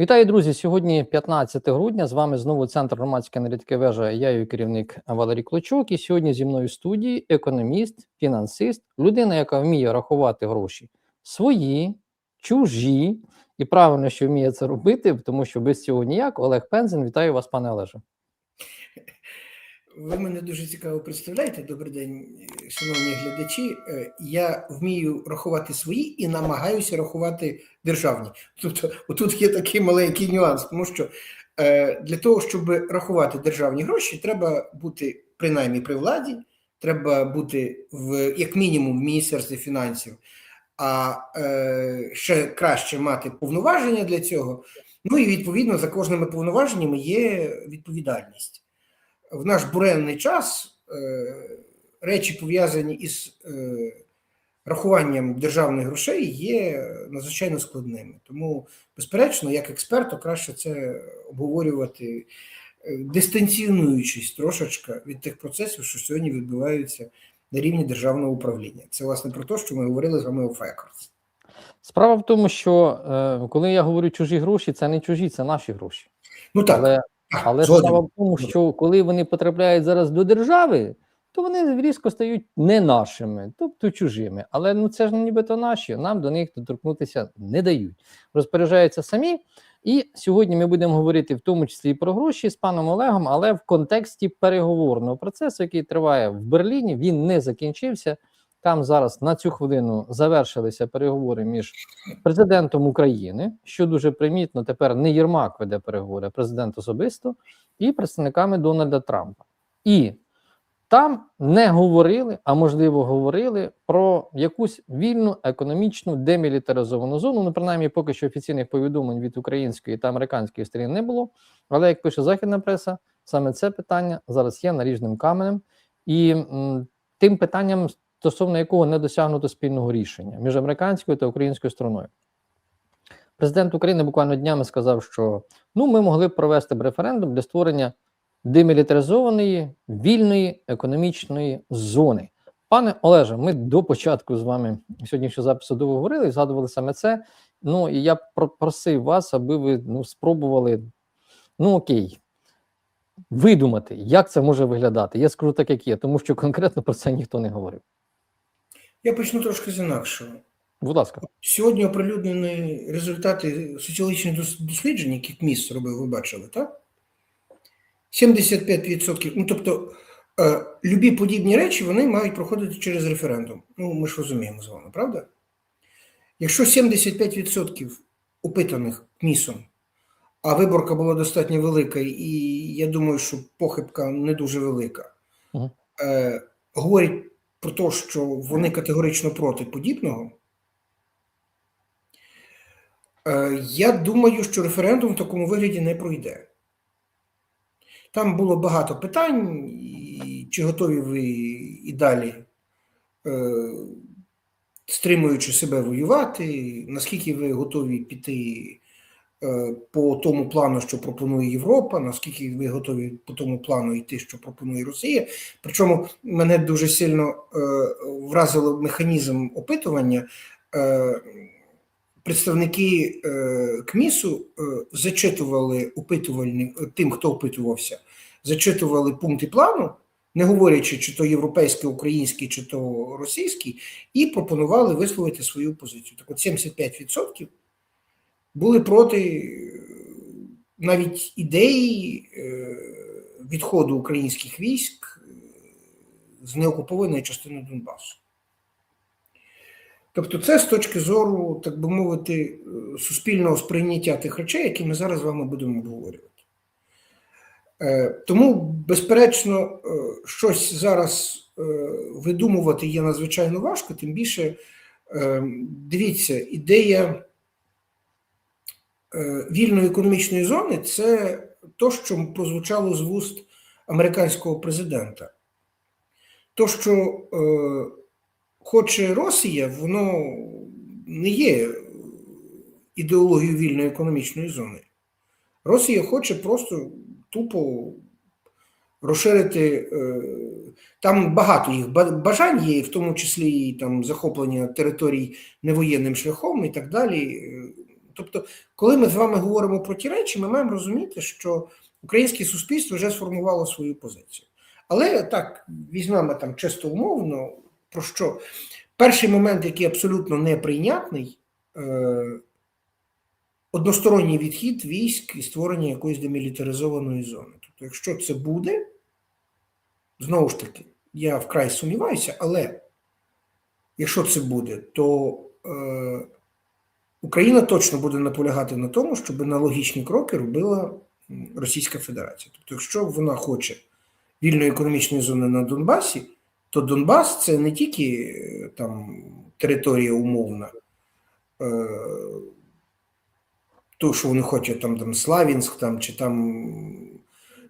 Вітаю, друзі! Сьогодні 15 грудня. З вами знову центр громадської аналітики вежа. Я її керівник Валерій Клочок. І сьогодні зі мною в студії економіст, фінансист, людина, яка вміє рахувати гроші свої, чужі, і правильно, що вміє це робити, тому що без цього ніяк. Олег Пензен, вітаю вас, пане Олеже. Ви мене дуже цікаво представляєте. Добрий день, шановні глядачі. Е, Я вмію рахувати свої і намагаюся рахувати державні. Тобто, отут є такий маленький нюанс, тому що е, для того, щоб рахувати державні гроші, треба бути принаймні при владі, треба бути в як мінімум в міністерстві фінансів, а е, ще краще мати повноваження для цього. Ну і відповідно за кожними повноваженнями є відповідальність в наш буренний час е, речі, пов'язані із е, рахуванням державних грошей, є надзвичайно складними. Тому, безперечно, як експерту, краще це обговорювати, е, дистанціонуючись трошечки від тих процесів, що сьогодні відбуваються на рівні державного управління. Це власне про те, що ми говорили з вами у Фекорс. Справа в тому, що е, коли я говорю чужі гроші, це не чужі, це наші гроші. Ну так, Але Але згоден. справа в тому, що коли вони потрапляють зараз до держави, то вони різко стають не нашими, тобто чужими. Але ну це ж нібито наші, нам до них доторкнутися не дають. Розпоряджаються самі. І сьогодні ми будемо говорити в тому числі і про гроші з паном Олегом, але в контексті переговорного процесу, який триває в Берліні, він не закінчився. Там зараз на цю хвилину завершилися переговори між президентом України, що дуже примітно. Тепер не Єрмак веде переговори, а президент особисто, і представниками Дональда Трампа. І там не говорили, а можливо, говорили про якусь вільну економічну демілітаризовану зону. Ну, принаймні, поки що офіційних повідомлень від української та американської сторін не було. Але як пише західна преса, саме це питання зараз є наріжним каменем, і м, тим питанням, стосовно якого не досягнуто спільного рішення між американською та українською стороною. Президент України буквально днями сказав, що ну ми могли б провести б референдум для створення демілітаризованої вільної економічної зони. Пане Олеже, ми до початку з вами сьогоднішнього запису довго говорили і згадували саме це. Ну і я просив вас, аби ви ну, спробували, ну окей, видумати, як це може виглядати. Я скажу так, як є, тому що конкретно про це ніхто не говорив. Я почну трошки з інакшого. Будь ласка. Сьогодні оприлюднені результати соціологічних досліджень, які КМІС робив, ви бачили, так? 75%. Ну, тобто, е, любі подібні речі вони мають проходити через референдум. Ну, ми ж розуміємо з вами, правда? Якщо 75% опитаних КМІСом, а виборка була достатньо велика, і я думаю, що похибка не дуже велика, е, говорять про те, що вони категорично проти подібного. Е, Я думаю, що референдум в такому вигляді не пройде. Там було багато питань, чи готові ви і далі, е, стримуючи себе воювати, наскільки ви готові піти по тому плану, що пропонує Європа, наскільки ви готові по тому плану йти, що пропонує Росія. Причому мене дуже сильно е, вразило механізм опитування. Е, представники е, КМІСу е, зачитували опитувальні, тим, хто опитувався, зачитували пункти плану, не говорячи, чи то європейський, український, чи то російський, і пропонували висловити свою позицію. Так от 75% були проти е, навіть ідеї е, відходу українських військ е, з неокупованої частини Донбасу. Тобто, це з точки зору, так би мовити, суспільного сприйняття тих речей, які ми зараз з вами будемо обговорювати. Тому, безперечно, щось зараз видумувати є надзвичайно важко, тим більше, дивіться, ідея вільної економічної зони це то, що прозвучало з вуст американського президента. То, що е, хоче Росія, воно не є ідеологією вільної економічної зони. Росія хоче просто тупо розширити. е, Там багато їх бажань є, в тому числі і там захоплення територій невоєнним шляхом і так далі. Тобто, коли ми з вами говоримо про ті речі, ми маємо розуміти, що українське суспільство вже сформувало свою позицію. Але так, візьмемо там чисто умовно, про що перший момент, який абсолютно неприйнятний, е, односторонній відхід військ і створення якоїсь демілітаризованої зони. Тобто, якщо це буде, знову ж таки, я вкрай сумніваюся, але якщо це буде, то е, Україна точно буде наполягати на тому, щоб аналогічні кроки робила Російська Федерація. Тобто, якщо вона хоче вільної економічної зони на Донбасі, то Донбас це не тільки е, там територія умовна, е, то, що вони хочуть, там, там Славінськ, там, чи там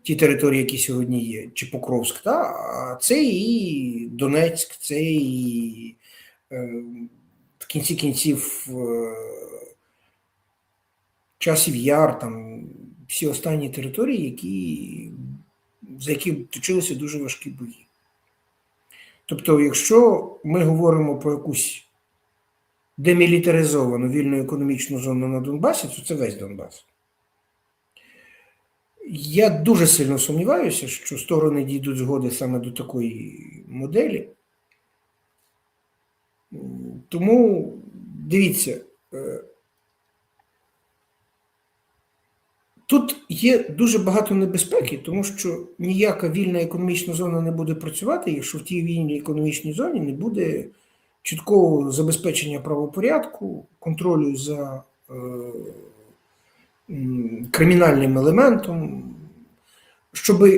ті території, які сьогодні є, чи Покровськ, та, а це і Донецьк, це і е, кінці кінців е, часів яр, там всі останні території, які, за які точилися дуже важкі бої. Тобто, якщо ми говоримо про якусь демілітаризовану вільну економічну зону на Донбасі, то це весь Донбас. Я дуже сильно сумніваюся, що сторони дійдуть згоди саме до такої моделі. Тому дивіться, е, тут є дуже багато небезпеки, тому що ніяка вільна економічна зона не буде працювати, якщо в тій вільній економічній зоні не буде чіткого забезпечення правопорядку, контролю за е, кримінальним елементом, щоб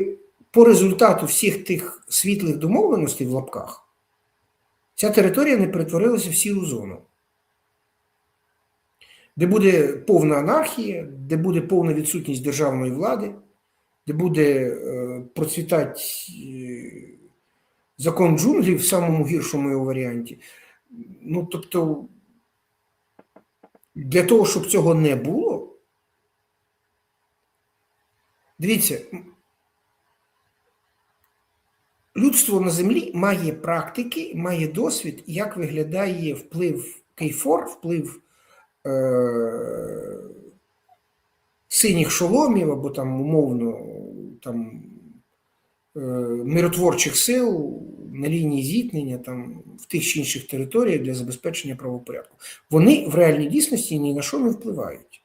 по результату всіх тих світлих домовленостей в лапках ця територія не перетворилася в сіру зону, де буде повна анархія, де буде повна відсутність державної влади, де буде е, процвітати е, закон джунглів в самому гіршому його варіанті. Ну, тобто, для того, щоб цього не було, дивіться, людство на землі має практики, має досвід, як виглядає вплив кейфор, вплив е- синіх шоломів або там умовно там, е- миротворчих сил на лінії зіткнення там, в тих чи інших територіях для забезпечення правопорядку. Вони в реальній дійсності ні на що не впливають.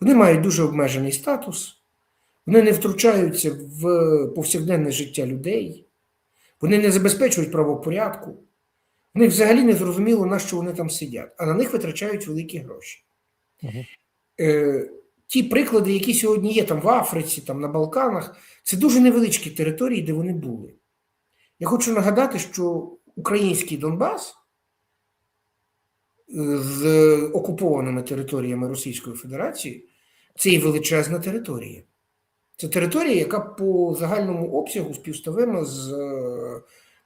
Вони мають дуже обмежений статус, вони не втручаються в повсякденне життя людей, вони не забезпечують правопорядку. В них взагалі не зрозуміло, на що вони там сидять, а на них витрачають великі гроші. Мгм. Е, ті приклади, які сьогодні є там в Африці, там на Балканах, це дуже невеличкі території, де вони були. Я хочу нагадати, що український Донбас е, з окупованими територіями Російської Федерації це і величезна територія. Це територія, яка по загальному обсягу співставима з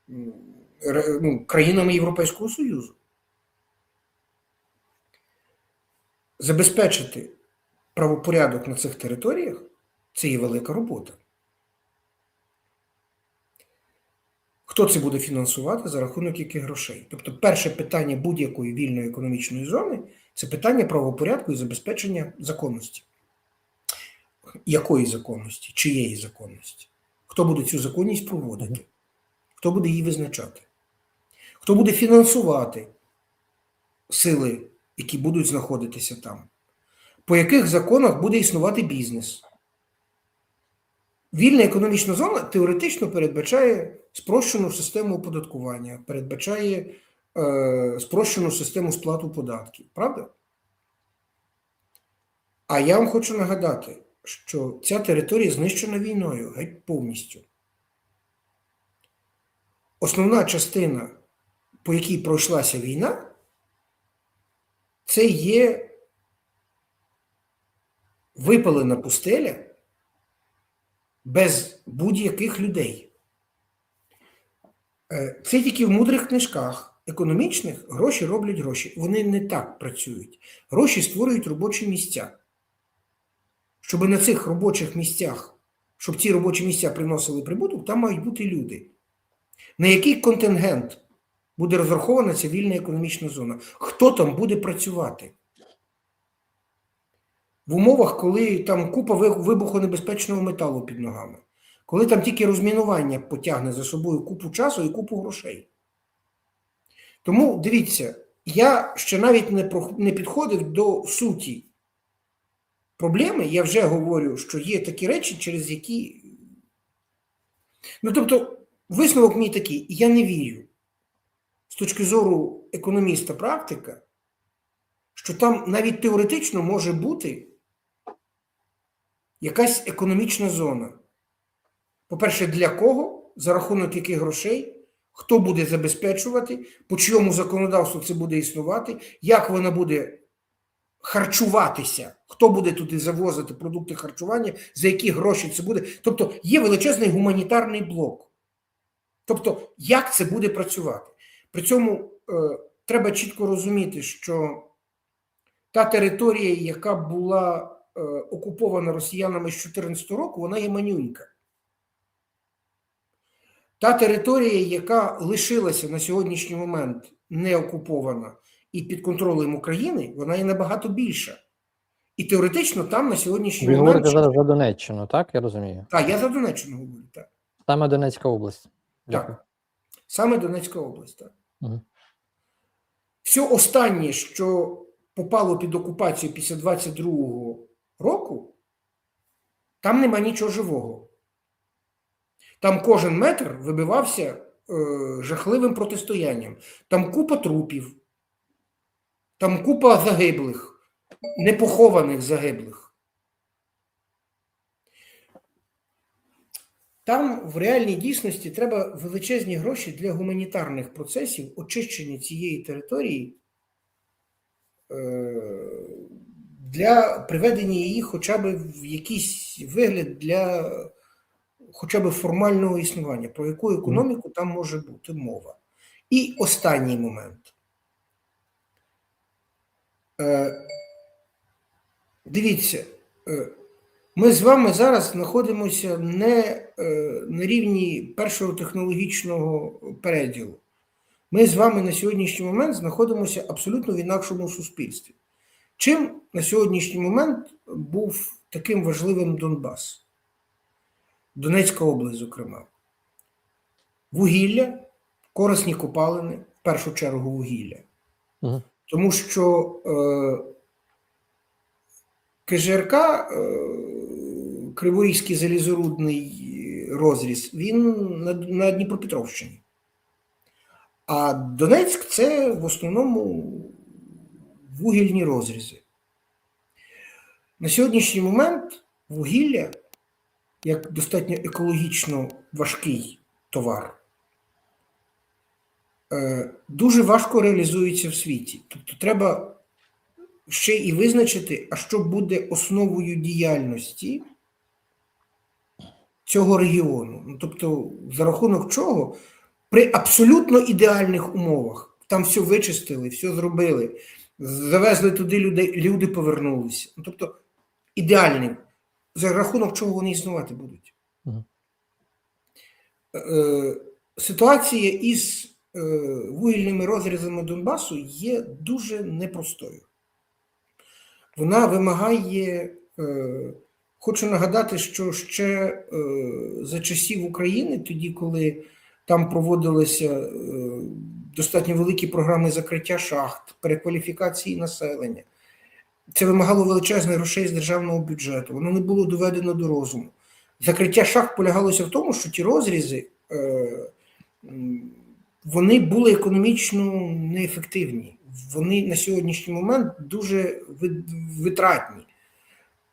е, ну, країнами Європейського Союзу. Забезпечити правопорядок на цих територіях це є велика робота. Хто це буде фінансувати за рахунок яких грошей? Тобто, перше питання будь-якої вільної економічної зони це питання правопорядку і забезпечення законності. Якої законності? Чиєї законності? Хто буде цю законність проводити? Хто буде її визначати? Хто буде фінансувати сили, які будуть знаходитися там? По яких законах буде існувати бізнес? Вільна економічна зона теоретично передбачає спрощену систему оподаткування, передбачає е, спрощену систему сплату податків, правда? А я вам хочу нагадати, що ця територія знищена війною геть повністю. Основна частина, по якій пройшлася війна, це є випалена пустеля без будь-яких людей. Е, Це тільки в мудрих книжках економічних гроші роблять гроші. Вони не так працюють. Гроші створюють робочі місця. Щоб на цих робочих місцях, щоб ці робочі місця приносили прибуток, там мають бути люди. На який контингент буде розрахована ця вільна економічна зона? Хто там буде працювати? в умовах, коли там купа вибухонебезпечного металу під ногами, коли там тільки розмінування потягне за собою купу часу і купу грошей. Тому дивіться, я ще навіть не, підходив до суті проблеми. Я вже говорю, що є такі речі, через які. Ну, тобто, висновок мій такий: я не вірю з точки зору економіста-практика, що там навіть теоретично може бути якась економічна зона. По-перше, для кого, за рахунок яких грошей, хто буде забезпечувати, по чийому законодавству це буде існувати, як вона буде харчуватися, хто буде туди завозити продукти харчування, за які гроші це буде. Тобто є величезний гуманітарний блок. Тобто, як це буде працювати? При цьому е, треба чітко розуміти, що та територія, яка була е, окупована росіянами з 2014 року, вона є манюнька. Та територія, яка лишилася на сьогоднішній момент не окупована і під контролем України, вона є набагато більша. І теоретично там на сьогоднішній Ви говорите зараз за Донеччину, так? Я розумію. Так, я за Донеччину говорю, так. Саме Донецька область. Дякую. Так. Саме Донецька область, так. Мгм. Все останнє, що попало під окупацію після 22-го року, там нема нічого живого. Там кожен метр вибивався е, жахливим протистоянням. Там купа трупів, там купа загиблих, непохованих загиблих. Там в реальній дійсності треба величезні гроші для гуманітарних процесів очищення цієї території е, для приведення її хоча б в якийсь вигляд для хоча б формального існування, про яку економіку там може бути мова. І останній момент. Е, Дивіться, е, ми з вами зараз знаходимося не е, на рівні першого технологічного переділу. Ми з вами на сьогоднішній момент знаходимося абсолютно в інакшому суспільстві. Чим на сьогоднішній момент був таким важливим Донбас? Донецька область, зокрема. Вугілля, корисні копалини, в першу чергу вугілля. Тому що е, КЖРК, е, Криворізький залізорудний розріз, він на, на Дніпропетровщині. А Донецьк це в основному вугільні розрізи. На сьогоднішній момент вугілля, як достатньо екологічно важкий товар, дуже важко реалізується в світі. Тобто треба ще і визначити, а що буде основою діяльності цього регіону. Ну, тобто, за рахунок чого при абсолютно ідеальних умовах там все вичистили, все зробили, завезли туди людей, люди повернулися. Ну, тобто, ідеальним, за рахунок чого вони існувати будуть. Е, Ситуація із е, вугільними розрізами Донбасу є дуже непростою. Вона вимагає, е, хочу нагадати, що ще е, за часів України, тоді, коли там проводилися е, достатньо великі програми закриття шахт, перекваліфікації населення, це вимагало величезних грошей з державного бюджету, воно не було доведено до розуму. Закриття шахт полягалося в тому, що ті розрізи е, вони були економічно неефективні. Вони на сьогоднішній момент дуже витратні.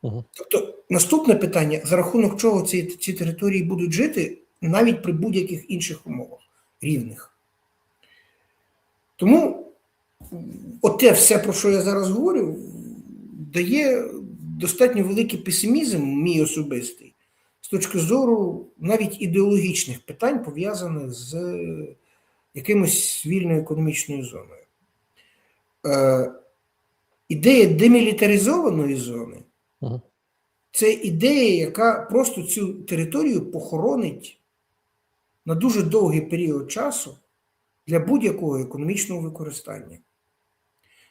Мгм. Тобто, наступне питання: за рахунок чого ці, ці території будуть жити навіть при будь-яких інших умовах рівних. Тому оте все, про що я зараз говорю, дає достатньо великий песимізм, мій особистий, з точки зору навіть ідеологічних питань, пов'язаних з якимось вільною економічною зоною. Е, ідея демілітаризованої зони Мгм. це ідея, яка просто цю територію похоронить на дуже довгий період часу для будь-якого економічного використання.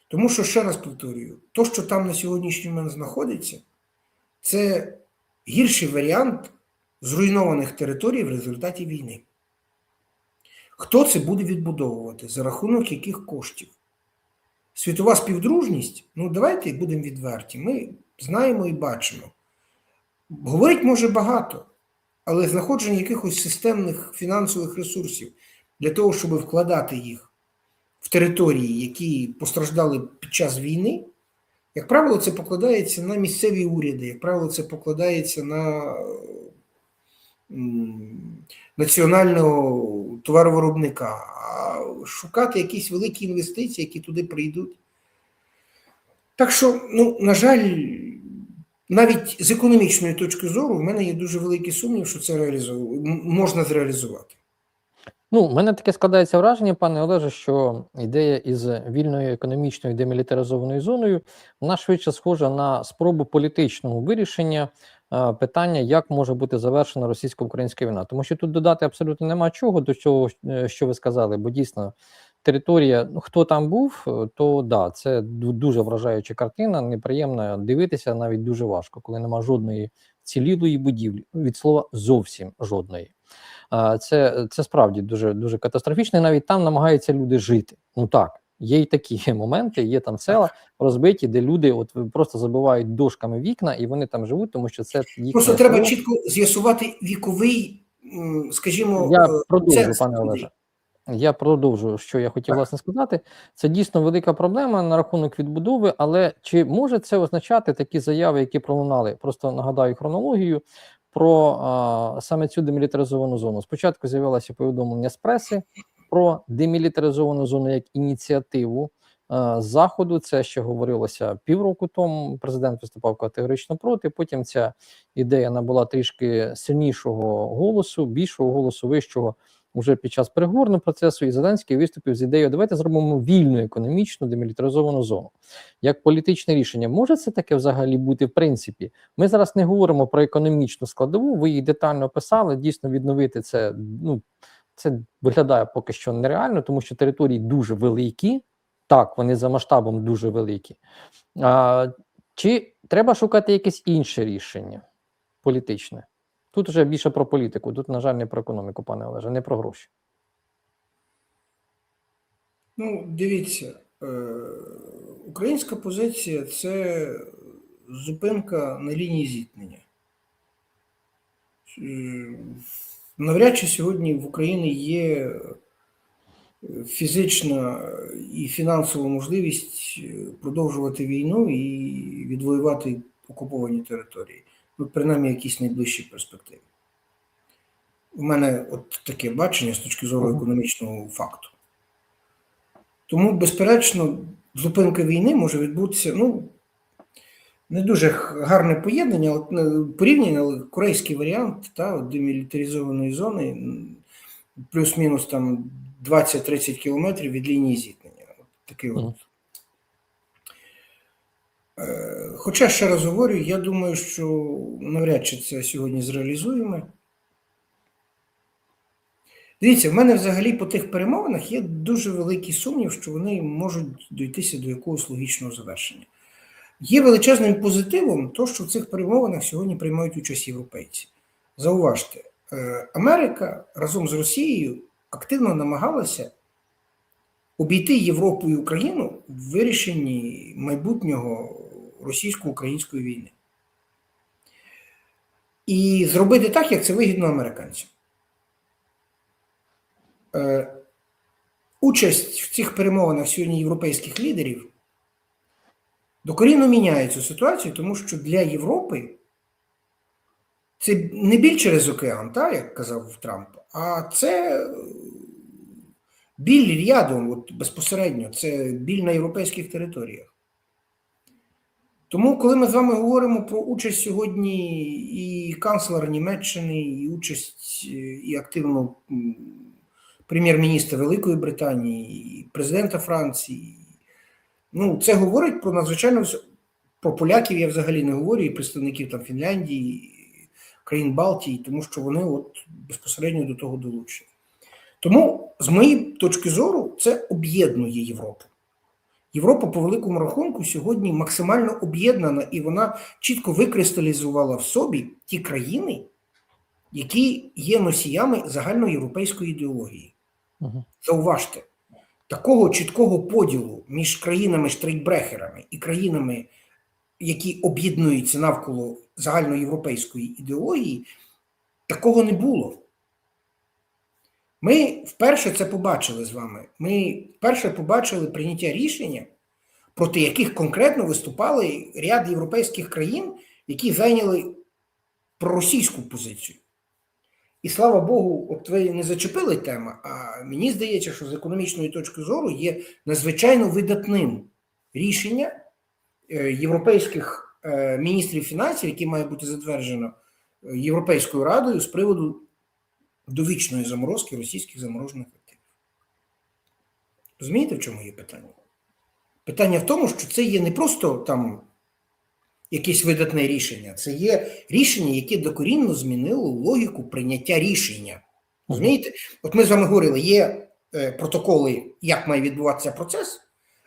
Тому що, ще раз повторюю, то, що там на сьогоднішній момент знаходиться, це гірший варіант зруйнованих територій в результаті війни. Хто це буде відбудовувати? За рахунок яких коштів? Світова співдружність, ну давайте будемо відверті. Ми знаємо і бачимо. Говорить може багато, але знаходження якихось системних фінансових ресурсів для того, щоб вкладати їх в території, які постраждали під час війни, як правило, це покладається на місцеві уряди, як правило, це покладається на національного товаровиробника. А шукати якісь великі інвестиції, які туди прийдуть. Так що, ну, на жаль, навіть з економічної точки зору, в мене є дуже великий сумнів, що це реалізов... можна зреалізувати. Ну, в мене таке складається враження, пане Олеже, що ідея із вільною економічною демілітаризованою зоною вона швидше схожа на спробу політичного вирішення питання, як може бути завершена російсько-українська війна. Тому що тут додати абсолютно нема чого до цього, е, що ви сказали, бо дійсно територія, ну хто там був, е, то да, це дуже вражаюча картина, неприємно дивитися, навіть дуже важко, коли нема жодної цілілої будівлі, від слова зовсім жодної. Це, це справді дуже дуже катастрофічно. і Навіть там намагаються люди жити. Ну так, є й такі моменти, є там села розбиті, де люди от просто забивають дошками вікна, і вони там живуть, тому що це їхнє Просто треба село. чітко з'ясувати віковий, скажімо, Я е, продовжу, пане. Олеже. Я продовжую, що я хотів власне сказати. Це дійсно велика проблема на рахунок відбудови, але чи може це означати такі заяви, які пролунали? Просто нагадаю хронологію про а, саме цю демілітаризовану зону. Спочатку з'явилося повідомлення з преси про демілітаризовану зону як ініціативу е, заходу. Це ще говорилося півроку тому. Президент виступав категорично проти. Потім ця ідея набула трішки сильнішого голосу, більшого голосу, вищого уже під час переговорного процесу. І Зеленський виступив з ідеєю: давайте зробимо вільну економічну демілітаризовану зону. Як політичне рішення, може це таке взагалі бути в принципі? Ми зараз не говоримо про економічну складову. Ви її детально описали. Дійсно, відновити це ну це виглядає поки що нереально, тому що території дуже великі. Так, вони за масштабом дуже великі. А, чи треба шукати якесь інше рішення політичне? Тут вже більше про політику, тут, на жаль, не про економіку, пане Олеже, не про гроші. Ну, дивіться, е, українська позиція це зупинка на лінії зіткнення. Е, Навряд чи сьогодні в Україні є е, фізична і фінансова можливість е, продовжувати війну і відвоювати окуповані території. Ну, принаймні, якісь найближчі перспективи. У мене от таке бачення з точки зору економічного факту. Тому, безперечно, зупинка війни може відбутися, ну, не дуже гарне поєднання, от, е, порівняння, але корейський варіант та, от демілітаризованої зони, плюс-мінус там 20-30 кілометрів від лінії зіткнення. От такий от. Е, Хоча, ще раз говорю, я думаю, що навряд чи це сьогодні зреалізуємо. Дивіться, в мене взагалі по тих перемовинах є дуже великий сумнів, що вони можуть дойтися до якогось логічного завершення. Є величезним позитивом то, що в цих перемовинах сьогодні приймають участь європейці. Зауважте, е, Америка разом з Росією активно намагалася обійти Європу і Україну в вирішенні майбутнього російсько-української війни. І зробити так, як це вигідно американцям. Е, Участь в цих перемовинах сьогодні європейських лідерів докорінно міняє цю ситуацію, тому що для Європи це не біль через океан, та, як казав Трамп, а це е, біль рядом, от безпосередньо, це біль на європейських територіях. Тому, коли ми з вами говоримо про участь сьогодні і канцлера Німеччини, і участь е, і активну прем'єр-міністра Великої Британії, і президента Франції, ну, це говорить про надзвичайно про поляків я взагалі не говорю, і представників там Фінляндії, і країн Балтії, тому що вони от безпосередньо до того долучені. Тому, з моєї точки зору, це об'єднує Європу. Європа по великому рахунку сьогодні максимально об'єднана, і вона чітко викристалізувала в собі ті країни, які є носіями загальноєвропейської ідеології. Зауважте, такого чіткого поділу між країнами штрейкбрехерами і країнами, які об'єднуються навколо загальноєвропейської ідеології, такого не було. Ми вперше це побачили з вами. Ми вперше побачили прийняття рішення, проти яких конкретно виступали ряд європейських країн, які зайняли проросійську позицію. І слава Богу, от ви не зачепили тему, а мені здається, що з економічної точки зору є надзвичайно видатним рішення е, європейських е, міністрів фінансів, яке має бути затверджено е, Європейською радою з приводу довічної заморозки російських заморожених активів. Розумієте, в чому є питання? Питання в тому, що це є не просто там якесь видатне рішення, це є рішення, яке докорінно змінило логіку прийняття рішення. Розумієте? От ми з вами говорили, є е, протоколи, як має відбуватися процес,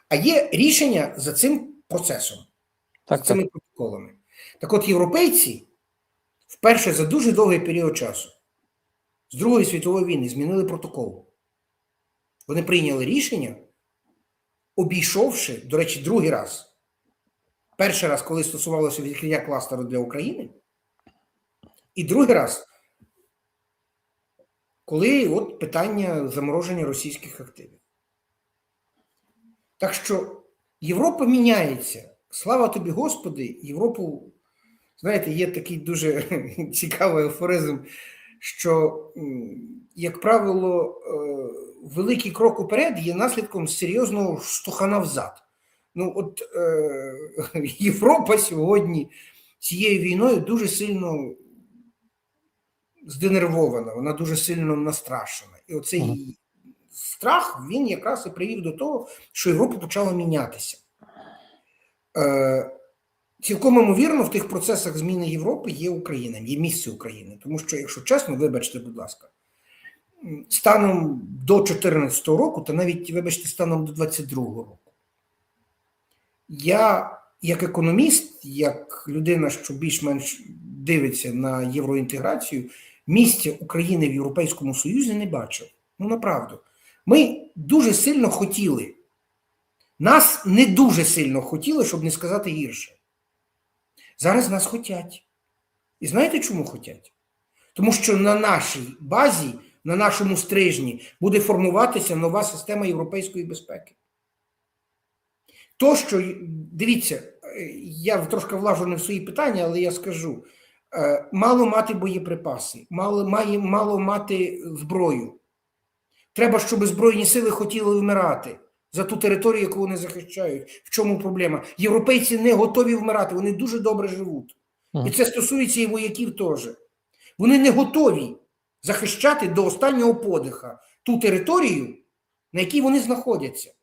а є рішення за цим процесом, Так, за так. цими протоколами. Так от, європейці вперше за дуже довгий період часу з Другої світової війни змінили протокол. Вони прийняли рішення, обійшовши, до речі, другий раз. Перший раз, коли стосувалося відкриття кластеру для України, і другий раз, коли от питання замороження російських активів. Так що Європа міняється. Слава тобі, Господи, Європу, знаєте, є такий дуже цікавий афоризм, що, як правило, е, великий крок уперед є наслідком серйозного штовхана взад. Ну, от е, Європа сьогодні цією війною дуже сильно зденервована, вона дуже сильно настрашена. І оцей Ага. страх він якраз і привів до того, що Європа почала мінятися. Е, цілком ймовірно, в тих процесах зміни Європи є Україна, є місце України. Тому що, якщо чесно, вибачте, будь ласка, станом до 2014 року, та навіть, вибачте, станом до 2022 року, я, як економіст, як людина, що більш-менш дивиться на євроінтеграцію, місця України в Європейському Союзі не бачив. Ну, направду. Ми дуже сильно хотіли. Нас не дуже сильно хотіли, щоб не сказати гірше. Зараз нас хотять. І знаєте, чому хотять? Тому що на нашій базі, на нашому стрижні буде формуватися нова система європейської безпеки. То, що дивіться, е, я трошки влажу не в свої питання, але я скажу: е, мало мати боєприпаси, мало, має, мало мати зброю. Треба, щоб Збройні сили хотіли вмирати за ту територію, яку вони захищають. В чому проблема? Європейці не готові вмирати, вони дуже добре живуть. І це стосується і вояків теж. Вони не готові захищати до останнього подиха ту територію, на якій вони знаходяться.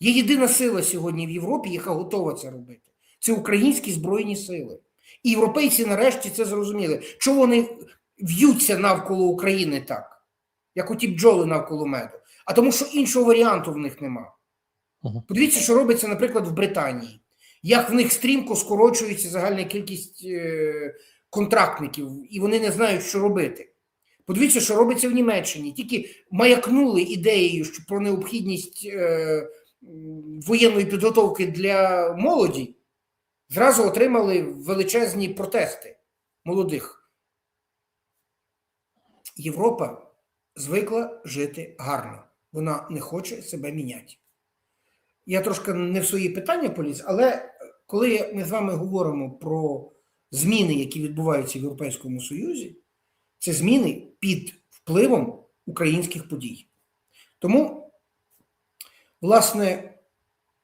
Є єдина сила сьогодні в Європі, яка готова це робити. Це українські збройні сили. І європейці нарешті це зрозуміли. Чого вони в'ються навколо України так, як оті бджоли навколо меду? А тому, що іншого варіанту в них нема. Подивіться, що робиться, наприклад, в Британії. Як в них стрімко скорочується загальна кількість е, контрактників, і вони не знають, що робити. Подивіться, що робиться в Німеччині. Тільки маякнули ідеєю що про необхідність е, воєнної підготовки для молоді, зразу отримали величезні протести молодих. Європа звикла жити гарно. Вона не хоче себе міняти. Я трошки не в свої питання поліз, але коли ми з вами говоримо про зміни, які відбуваються в Європейському Союзі, це зміни під впливом українських подій. Тому, власне,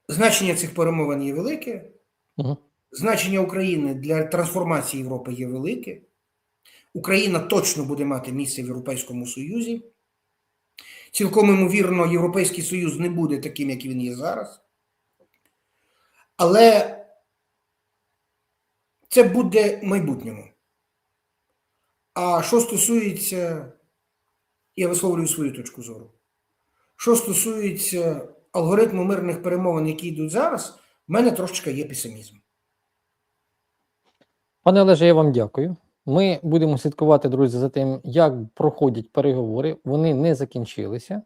значення цих перемовин є велике, Мгм. значення України для трансформації Європи є велике. Україна точно буде мати місце в Європейському Союзі. Цілком ймовірно, Європейський Союз не буде таким, як він є зараз. Але це буде в майбутньому. А що стосується, я висловлюю свою точку зору. Що стосується алгоритму мирних перемовин, які йдуть зараз, в мене трошечки є песимізм. Пане Олеже, я вам дякую. Ми будемо слідкувати, друзі, за тим, як проходять переговори. Вони не закінчилися.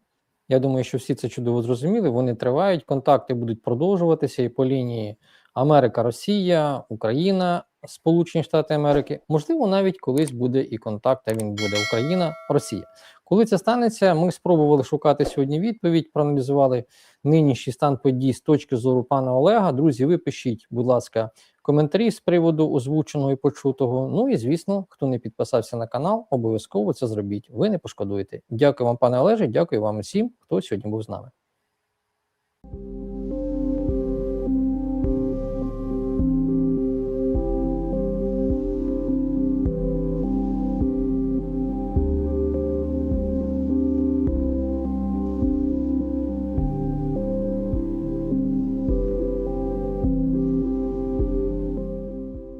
Я думаю, що всі це чудово зрозуміли. Вони тривають, контакти будуть продовжуватися і по лінії Америка, Росія, Україна, Сполучені Штати Америки. Можливо, навіть колись буде і контакт, а він буде Україна, Росія. Коли це станеться, ми спробували шукати сьогодні відповідь, проаналізували нинішній стан подій з точки зору пана Олега. Друзі, ви пишіть, будь ласка, коментарі з приводу озвученого і почутого. Ну і звісно, хто не підписався на канал, обов'язково це зробіть. Ви не пошкодуєте. Дякую вам, пане Олеже. Дякую вам усім, хто сьогодні був з нами.